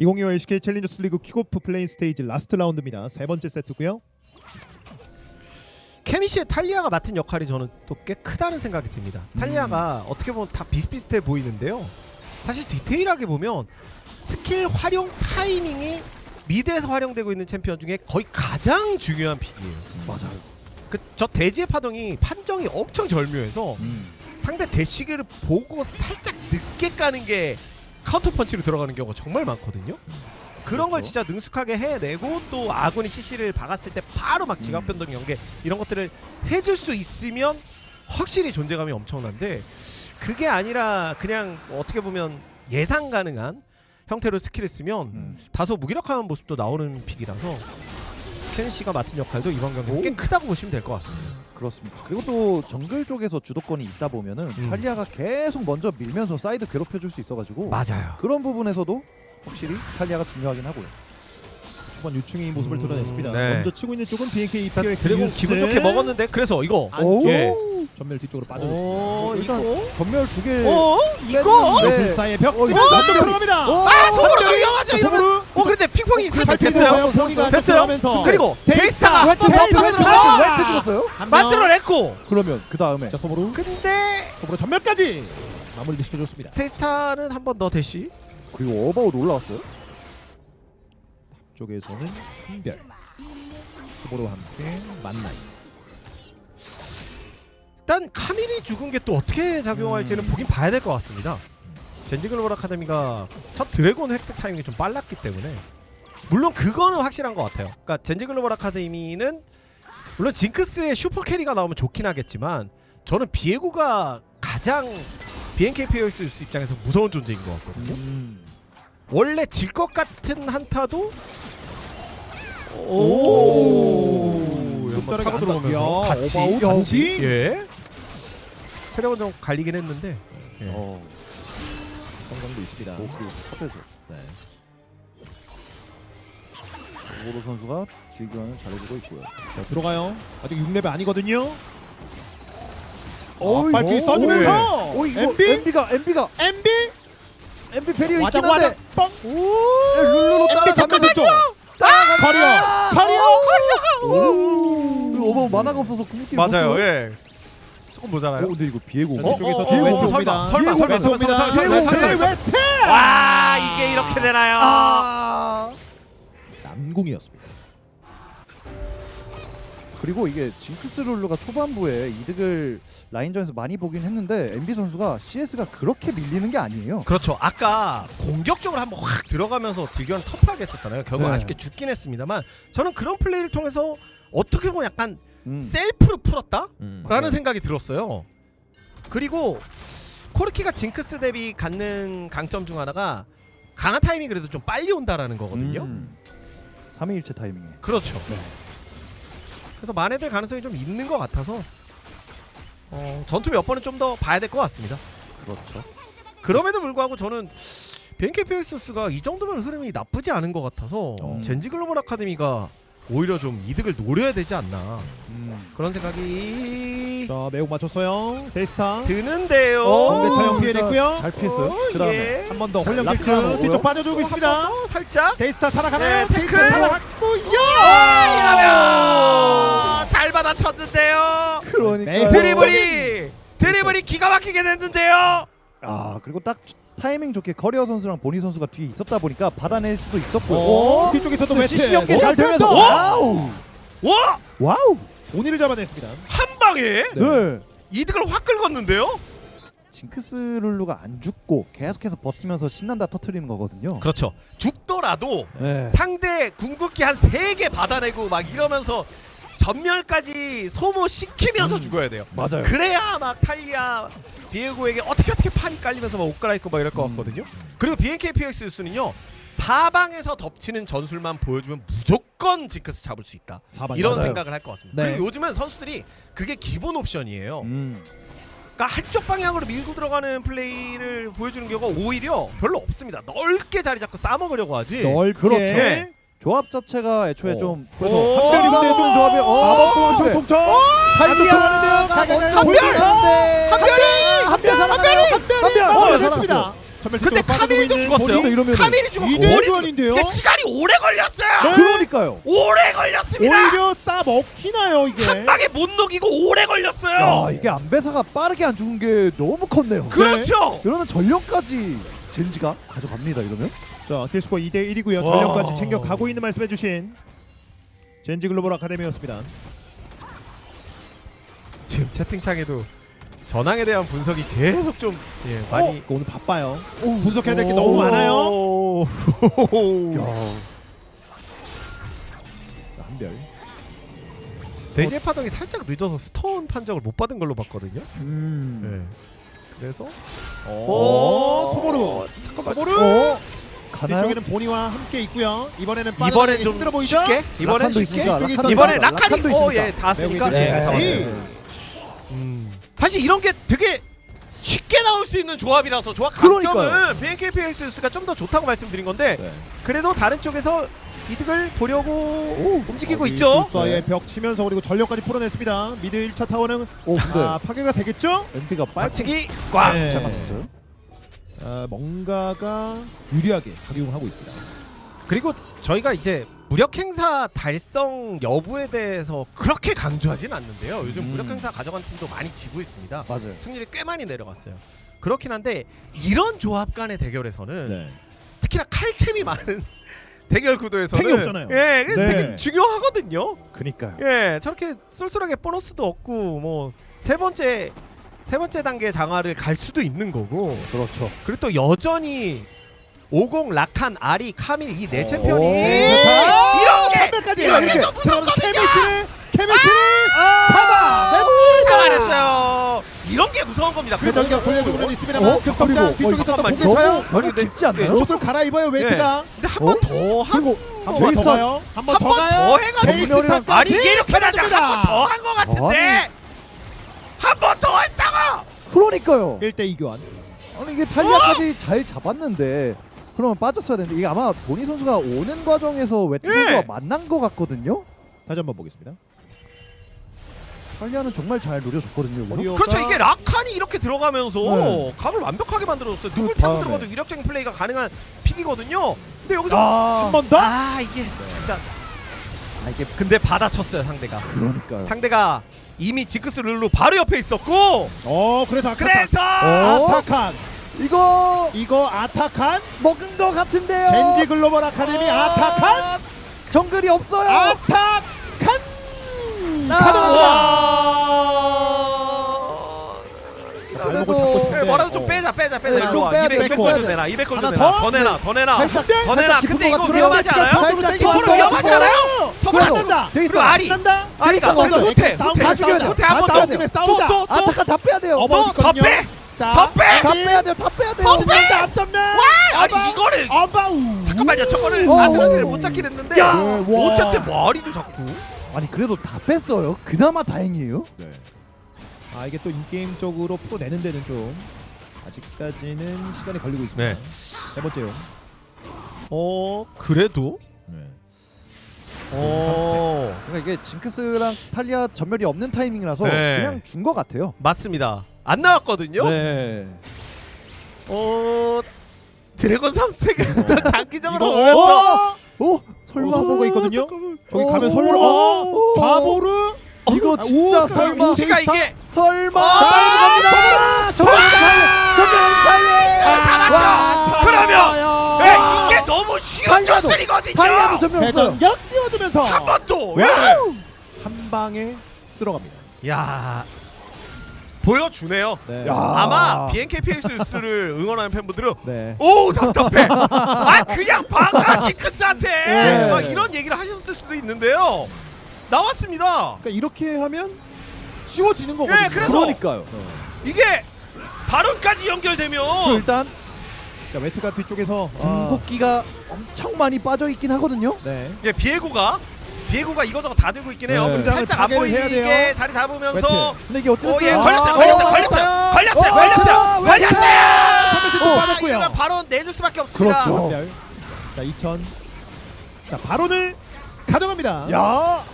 2025 LCK 챌린저스 리그 킥오프 플레인 스테이지 라스트 라운드입니다. 세 번째 세트고요. 케미시의 탈리아가 맡은 역할이 저는 또 꽤 크다는 생각이 듭니다. 탈리아가 어떻게 보면 다 비슷비슷해 보이는데요. 사실 디테일하게 보면 스킬 활용 타이밍이 미드에서 활용되고 있는 챔피언 중에 거의 가장 중요한 픽이에요. 맞아요. 그 저 대지의 파동이 판정이 엄청 절묘해서 상대 대시기를 보고 살짝 늦게 까는 게 카운터 펀치로 들어가는 경우가 정말 많거든요. 그런 걸 그렇죠. 진짜 능숙하게 해내고 또 아군이 CC를 박았을 때 바로 막 음. 지각 변동 연계 이런 것들을 해줄 수 있으면 확실히 존재감이 엄청난데 그게 아니라 그냥 어떻게 보면 예상 가능한 형태로 스킬을 쓰면 음. 다소 무기력한 모습도 나오는 픽이라서 켄 씨가 맡은 역할도 이번 경기 오. 꽤 크다고 보시면 될 것 같습니다. 그렇습니다. 그리고 또 정글 쪽에서 주도권이 있다 보면은 음. 탈리아가 계속 먼저 밀면서 사이드 괴롭혀줄 수 있어가지고 맞아요. 그런 부분에서도 확실히 탈리아가 중요하긴 하고요. 초반 유충의 모습을 음, 드러냈습니다. 네. 먼저 치고 있는 쪽은 BNK 일단 POX 드래곤 뉴스. 기분 좋게 먹었는데 그래서 이거 오, 예. 전멸 뒤쪽으로 어 빠져줬습니다. 일단 이거 전멸 두 개. 어 이거 네. 불사의 벽 어, 이거 전멸이- 들어갑니다. 어, 아 속으로 위험하죠 이러면 어 그런데 핑퐁이 살짝 살짝 됐어요 됐어요. 그리고 데이스타 데이스타가 한번더 웨트, 파고 웨트, 들어가 웨트 찍었어요? 한 명. 만들어냈고 그러면 그 다음에 자 소보루 근데 소보루 전멸까지 마무리 시켜줬습니다. 데이스타는 한 번 더 대시 그리고 어바웃 올라왔어요. 쪽에서는 한별 소보루와 함께 만나이. 일단 카밀이 죽은 게 또 어떻게 작용할지는 보긴 봐야 될 것 같습니다. 젠지 글로벌 아카데미가 첫 드래곤 획득 타이밍이 좀 빨랐기 때문에 물론 그거는 확실한 것 같아요. 그러니까 젠지 글로벌 아카데미는 물론 징크스의 슈퍼 캐리가 나오면 좋긴 하겠지만 저는 비에고가 가장 BNK 페어스 입장에서 무서운 존재인 것 같거든요. 음. 원래 질 것 같은 한타도 오. 타고 들어오면서 야, 같이 오바웃 같이? 예 체력은 좀 갈리긴 했는데 예. 어. 성장도 있습니다. 오, 탑에서. 네. 오보로 선수가 딜교환을 잘해주고 있고요. 자 들어가요. 아직 6레벨 아니거든요. 어이, 빨리 오, 써주면서 오 이거 MB MB가 MB가 MB MB 와작 있긴 한데 뻥. 예, 룰루로 MB 따라 잠깐만요. 잡는 커리어 커리어. 오. 그리고 어바웃 만화가 없어서 궁극기 맞아요 예 조금 어 모자라요 근데 이거 비에고 자, 뒤쪽에서 어, 또 어, 왼쪽 어, 옵니다. 설마, 설마, 왼쪽. 설마, 설마, 설마, 설마, 설마. 왼쪽 와 이게 이렇게 되나요 아. 남궁이었습니다. 그리고 이게 징크스 룰루가 초반부에 이득을 라인전에서 많이 보긴 했는데 MB 선수가 CS가 그렇게 밀리는 게 아니에요. 그렇죠 아까 공격적으로 한번 확 들어가면서 딜견 터프하게 했었잖아요 결국 네. 아쉽게 죽긴 했습니다만 저는 그런 플레이를 통해서 어떻게 보면 약간 음. 셀프로 풀었다 음. 라는. 생각이 들었어요. 그리고 코르키가 징크스 대비 갖는 강점 중 하나가 강한 타이밍이 그래도 좀 빨리 온다라는 거거든요. 음. 3일체 타이밍에. 그렇죠. 그래서 만회될 가능성이 좀 있는 것 같아서 어, 전투 몇 번은 좀 더 봐야 될 것 같습니다. 그렇죠. 그럼에도 불구하고 저는 페이스스가 이 정도면 흐름이 나쁘지 않은 것 같아서 음. 젠지 글로벌 아카데미가 오히려 좀 이득을 노려야 되지 않나 음. 그런 생각이 자 매우 맞췄어요. 데이스타. 드는데요. 어, 차영 어, 피해냈고요. 잘 피했어요. 어, 그다음에 예. 한 번더 자, 홀령 라트 길쭉 오고요. 뒤쪽 빠져주고 또 있습니다. 살짝 데이스타 살아가나요? 네, 데이스타 태클. 살아갔고요. 이러면 잘 받아쳤는데요. 그러니까 네, 드리블이 드리블이 기가 막히게 됐는데요. 아 그리고 딱 타이밍 좋게 커리어 선수랑 보니 선수가 뒤에 있었다 보니까 받아낼 수도 있었고. 어, 뒤쪽에서도 웨트. CC 연계 어, 잘 되면서. 또! 와우. 와! 와우. 본인을 잡아냈습니다. 한 방에 네. 이득을 확 긁었는데요. 징크스 룰루가 안 죽고 계속해서 버티면서 신난다 터트리는 거거든요. 그렇죠. 죽더라도 네. 상대 궁극기 한 세 개 받아내고 막 이러면서 전멸까지 소모시키면서 음. 죽어야 돼요. 맞아요. 그래야 막 탈리아 비에고에게 어떻게 어떻게 판이 깔리면서 막 옷 갈아입고 막 이럴 것 음. 같거든요. 그리고 BNK PX 뉴스는요. 사방에서 덮치는 전술만 보여주면 무조건 징크스 잡을 수 있다. 사방 이런 맞아요. 생각을 할 것 같습니다. 네. 그리고 요즘은 선수들이 그게 기본 옵션이에요. 음. 그러니까 한쪽 방향으로 밀고 들어가는 플레이를 보여주는 경우가 오히려 별로 없습니다. 넓게 자리 잡고 싸먹으려고 하지. 넓게. 그렇죠. 네. 조합 자체가 애초에 어. 좀 그래서 한별인데 어. 좀 조합이 어. 마법 도망치고 네. 동점. 탈리아가 한별! 한별 한별이 한별 살아가요 한별 어, 전멸 근데 카밀도 죽었어요. 카밀이 죽었고 이대 머리 교환인데요? 이게 시간이 오래 걸렸어요. 네. 그러니까요. 오래 걸렸습니다. 오히려 싸 먹히나요 이게? 한 방에 못 녹이고 오래 걸렸어요. 야 이게 안배사가 빠르게 안 죽은 게 너무 컸네요. 그렇죠. 이러면 전력까지 젠지가 가져갑니다. 이러면 자 킬스코어 2대 1이고요. 와. 전력까지 챙겨 가고 있는 말씀해 주신 젠지 글로벌 아카데미였습니다. 지금 채팅창에도 전황에 대한 분석이 계속 좀 예, 많이 이거 오늘 바빠요. 분석해야 될 게 너무 많아요. 오. 야 자, 한별. 대지의 파동이 살짝 늦어서 스톤 판정을 못 받은 걸로 봤거든요. 음. 예. 그래서 오, 소보르. 잠깐만. 소보르. 어 가나요? 뒤쪽에는 보니와 함께 있고요. 이번에는 이번엔 빠져나가기 좀 힘들어 보이죠? 쉽게 이번엔 라칸도 쉽게 있으니까, 이쪽에서 라칸도 이번에 라칸이 라칸도 오예 있으니까. 다 쓰니까 네, 예, 다 네. 왔어요. 음. 사실 이런 게 되게 쉽게 나올 수 있는 조합이라서 조합 그러니까요. 강점은 BNKPX가 좀 더 좋다고 말씀드린 건데 네. 그래도 다른 쪽에서 이득을 보려고 움직이고 여기 있죠. 불사의 벽 치면서 그리고 전력까지 풀어냈습니다. 미드 1차 타워는 오 근데 아, 파괴가 되겠죠? MP가 빨리 박치기 꽝. 네. 잘 맞췄어요. 아, 뭔가가 유리하게 작용을 하고 있습니다. 그리고 저희가 이제 무력 행사 달성 여부에 대해서 그렇게 강조하진 않는데요. 요즘 음. 무력 행사 가져간 팀도 많이 지고 있습니다. 맞아요. 승률이 꽤 많이 내려갔어요. 그렇긴 한데 이런 조합 간의 대결에서는 네. 특히나 칼챔이 많은 대결 구도에서는 탱이 없잖아요. 예, 네. 되게 중요하거든요. 그니까요. 예, 저렇게 쏠쏠하게 보너스도 없고 뭐 세 번째 세 번째 단계 장화를 갈 수도 있는 거고 그렇죠. 그리고 또 여전히 50 라칸 아리 카밀 이네 오. 챔피언이 좋다. 이런 게 한별까지 이런 게 이렇게 좀 무섭거든요. 케미스를 케미스를 아, 잡아냅니다. 잘했어요. 이런 게 무서운 겁니다. 회전격 돌려주고 는 있습니다만 어? 급성장 그리고, 어, 뒤쪽에서 잠깐만요. 공개 차요. 너무 너무 근데- 깊지 않나요? 예, 조금 갈아입어요 웨트가 근데 한 번더한 그리고 한 번더 제이스타- 가요. 한번한더번 가요. 더 해가지고 아니 이게 이렇게 나자 해줍니다. 한번 더한것 같은데 그러니까요. 1대2 교환. 아니 이게 탈리아까지 잘 잡았는데 그러면 빠졌어야 되는데 이게 아마 보니 선수가 오는 과정에서 웨트 예. 선수가 만난 것 같거든요. 다시 한번 보겠습니다. 탈리아는 정말 잘 노려줬거든요. 이거. 오리오가- 그렇죠 이게 라칸이 이렇게 들어가면서 네. 각을 완벽하게 만들어줬어요 누굴 그 타고 다음에. 들어가도 위력적인 플레이가 가능한 픽이거든요 근데 여기서 아, 한번 더. 아 이게 진짜 아 이게 근데 받아쳤어요 상대가 그러니까요. 상대가 이미 지크스 룰루 바로 옆에 있었고 어 그래서 아타칸. 그래서 어? 아타칸. 이거 이거 아타칸. 먹은 것 같은데요. 젠지 글로벌 아카데미 아타칸. 정글이 없어요. 아타칸. 아. 와 발목을 잡고 싶은데. 네, 뭐라도 좀 어. 빼자 빼자 빼자 네, 좀와 빼야 200, 돼, 200좀 골드 빼야 돼. 내놔 200 골드 하나 내놔 더? 더 내놔 더 내놔 살짝 더 내놔 근데 이거 위험하지 않아요? 살짝 위험하지. 않아요? 서브라 그리고 좀다 제이스 그리고 아리 신난다. 아리가 싸움 후퇴 다 죽여야 돼. 후퇴 다 한번 더 돼. 싸우자. 또, 또, 또. 아타카 다 빼야 돼요. 어머, 더, 더 있거든요. 빼! 자, 더 빼! 다 빼야 돼요. 다 빼야 돼요. 더 빼! 앞선면. 아니 이거를 어바우. 잠깐만요 저거를 오. 아슬아슬을 못 잡긴 했는데 야. 어쨌든 머리도 잡고 아니 그래도 다 뺐어요. 그나마 다행이에요. 네. 아 이게 또 인게임적으로 풀어내는 데는 좀 아직까지는 시간이 걸리고 있습니다. 네. 세 번째요. 어 그래도 네. 어 그러니까 이게 징크스랑 탈리아 전멸이 없는 타이밍이라서 네. 그냥 준 것 같아요. 맞습니다 안 나왔거든요 네. 어 드래곤 3스택은 더 장기적으로 이거- 보면 또 어? 오 설마 어, 선보고 있거든요. 잠깐만. 저기 어, 가면 오. 서울 어 오. 좌보르 이거 아, 진짜 오, 설마 위치가 이게 설마 어. 갑니다. 전멸 차이 전멸 차이 아, 잡았죠. 와, 그러면 예, 이게 너무 전술이거든요 탈리아도 전멸 없어요. 회전격 띄워주면서 한 번도 네. 예. 한 방에 쓸어갑니다. 야 보여주네요 네. 야. 아마 BNKPS를 응원하는 팬분들은 네. 오 답답해 아 그냥 방가 징크스한테 네. 막 이런 얘기를 하셨을 수도 있는데요 나왔습니다 그러니까 이렇게 하면 쉬워지는 거거든요. 예, 그래서- 그러니까요. 이게 발언까지 연결되면 일단 자 웨트가 뒤쪽에서 아, 궁극기가 엄청 많이 빠져 있긴 하거든요. 네. 예, 비에고가 비에고가 이거저거 다 들고 있긴 해요 네. 살짝 안 파괴를 해야 보이게 돼요. 자리 잡으면서 웨트. 근데 이게 어쨌든 어, 예, 아, 걸렸어요, 어, 걸렸어요, 어, 걸렸어요, 어, 걸렸어요, 어, 걸렸어요, 어, 걸렸어요. 선물 어. 아, 받았고요. 이러면 바로 내줄 수밖에 없습니다. 그렇죠. 자 2000. 자 바론을 가져갑니다. 야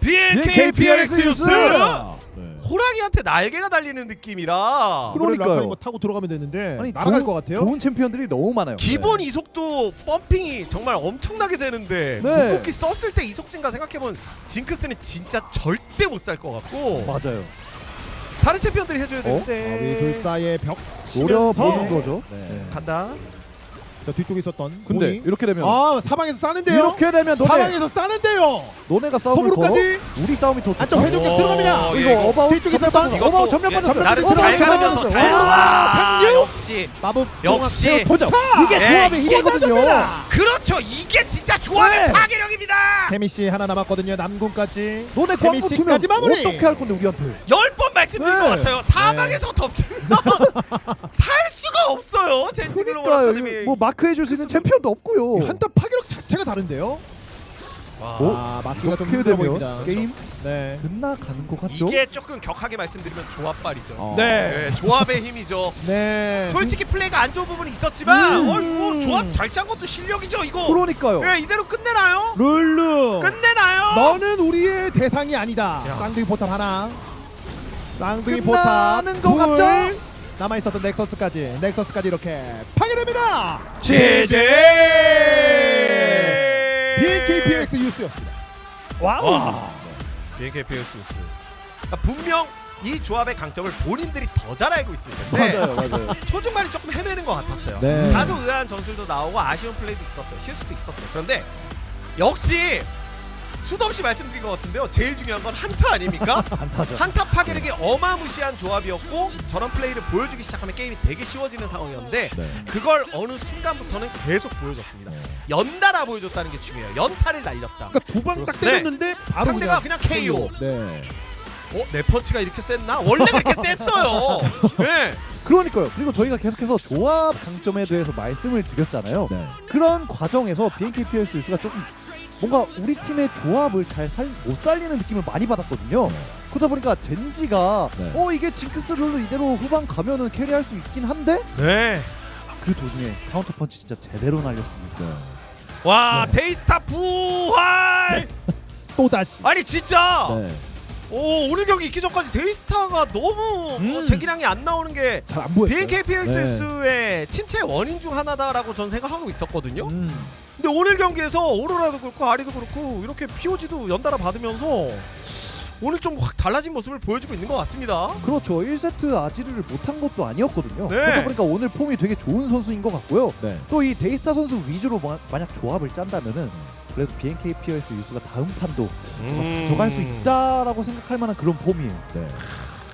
BNKPX 뉴스. 네. 호랑이한테 날개가 달리는 느낌이라 그러니까요. 라칸이 뭐 타고 들어가면 되는데 아니, 날아갈 좋은- 것 같아요. 좋은 챔피언들이 너무 많아요. 기본 이속도 펌핑이 정말 엄청나게 되는데 네. 궁극기 썼을 때 이속 증가 생각해보면 징크스는 진짜 절대 못 살 것 같고 맞아요. 다른 챔피언들이 해줘야 어? 되는데 아, 위술사의 벽 노려보는 치면서 거죠. 네. 네. 간다 저 뒤쪽에 있었던 근데 고니. 이렇게 되면 아 사방에서 싸는데요. 이렇게 되면 너네 사방에서 싸는데요. 너네가 싸움을 걸어 우리 싸움이 더 안쪽. 회전격 오, 들어갑니다. 예, 이거 이거 어바웃 뒤쪽에 있었던 빠졌어. 어바웃 전면 예, 빠졌어. 나를 잘 빠졌어. 잘 와, 아! 역시 마법 역시 도전. 이게 예, 조합의 이게 힘이거든요. 그렇죠 이게 진짜 조합의 네. 파괴력입니다 케미 씨 하나 남았거든요. 남군까지. 너네 광고 씨까지 투면 마무리. 어떻게 할 건데 우리한테? 열 번 말씀드린 네. 것 같아요 사방에서 덮치면 살 수가 없어요 젠지글로벌 그러니까 아카데미 뭐 마크 해줄 수 있는 챔피언도 없고요. 한타 파괴력 자체가 다른데요. 와. 어? 아 막기가 좀 이렇게 힘들어 보입니다. 되면 게임 네. 끝나가는 것 같죠? 이게 조금 격하게 말씀드리면 조합발이죠 어. 네, 조합의 힘이죠 네. 솔직히 플레이가 안 좋은 부분이 있었지만 음. 어, 뭐 조합 잘 짠 것도 실력이죠 이거 그러니까요. 예, 이대로 끝내나요? 룰루. 끝내나요? 너는 우리의 대상이 아니다. 야. 쌍둥이 포탑 하나. 쌍둥이 포탑 끝나는 거 둘. 같죠? 남아 있었던 넥서스까지. 넥서스까지 이렇게 파괴됩니다. BNKPX 유스였습니다. 와우. 와 BNK 페어스스 그러니까 분명 이 조합의 강점을 본인들이 더 잘 알고 있을 텐데 맞아요, 맞아요. 초중반이 조금 헤매는 것 같았어요 네. 다소 의아한 전술도 나오고 아쉬운 플레이도 있었어요 실수도 있었어요 그런데 역시 수도 없이 말씀드린 것 같은데요 제일 중요한 건 한타 아닙니까? 안타죠. 한타 파괴력이 어마무시한 조합이었고 저런 플레이를 보여주기 시작하면 게임이 되게 쉬워지는 상황이었는데 네. 그걸 어느 순간부터는 계속 보여줬습니다 연달아 보여줬다는 게 중요해요 연타를 날렸다 그러니까 두 방딱 네. 때렸는데 바로 상대가 그냥 KO. 네. 어? 내 펀치가 이렇게 셌나? 원래 그렇게 셌어요 네. 그러니까요. 그리고 저희가 계속해서 조합 강점에 대해서 말씀을 드렸잖아요. 네. 그런 과정에서 BNK PS 유스가 조금 뭔가 우리 팀의 조합을 잘 못 살리는 느낌을 많이 받았거든요. 그러다 보니까 젠지가 네. 어 이게 징크스 룰로 이대로 후반 가면은 캐리할 수 있긴 한데 네. 그 도중에 카운터 펀치 진짜 제대로 날렸습니다. 와 데이스타 부활 또 다시. 아니 진짜 네. 오 오늘 경기 있기 전까지 데이스타가 너무 음. 어, 제기량이 안 나오는 게 잘 안 보였어요. BNKPS의 침체 원인 중 하나다라고 전 생각하고 있었거든요. 음. 근데 오늘 경기에서 오로라도 그렇고 아리도 그렇고 이렇게 POG도 연달아 받으면서 오늘 좀 확 달라진 모습을 보여주고 있는 것 같습니다. 그렇죠. 1세트 아지르를 못한 것도 아니었거든요. 네. 그러다 보니까 오늘 폼이 되게 좋은 선수인 것 같고요. 네. 또 이 데이스타 선수 위주로 마- 만약 조합을 짠다면은 그래도 BNK POS 유스가 다음 판도 음. 가져갈 수 있다라고 생각할 만한 그런 폼이에요. 네.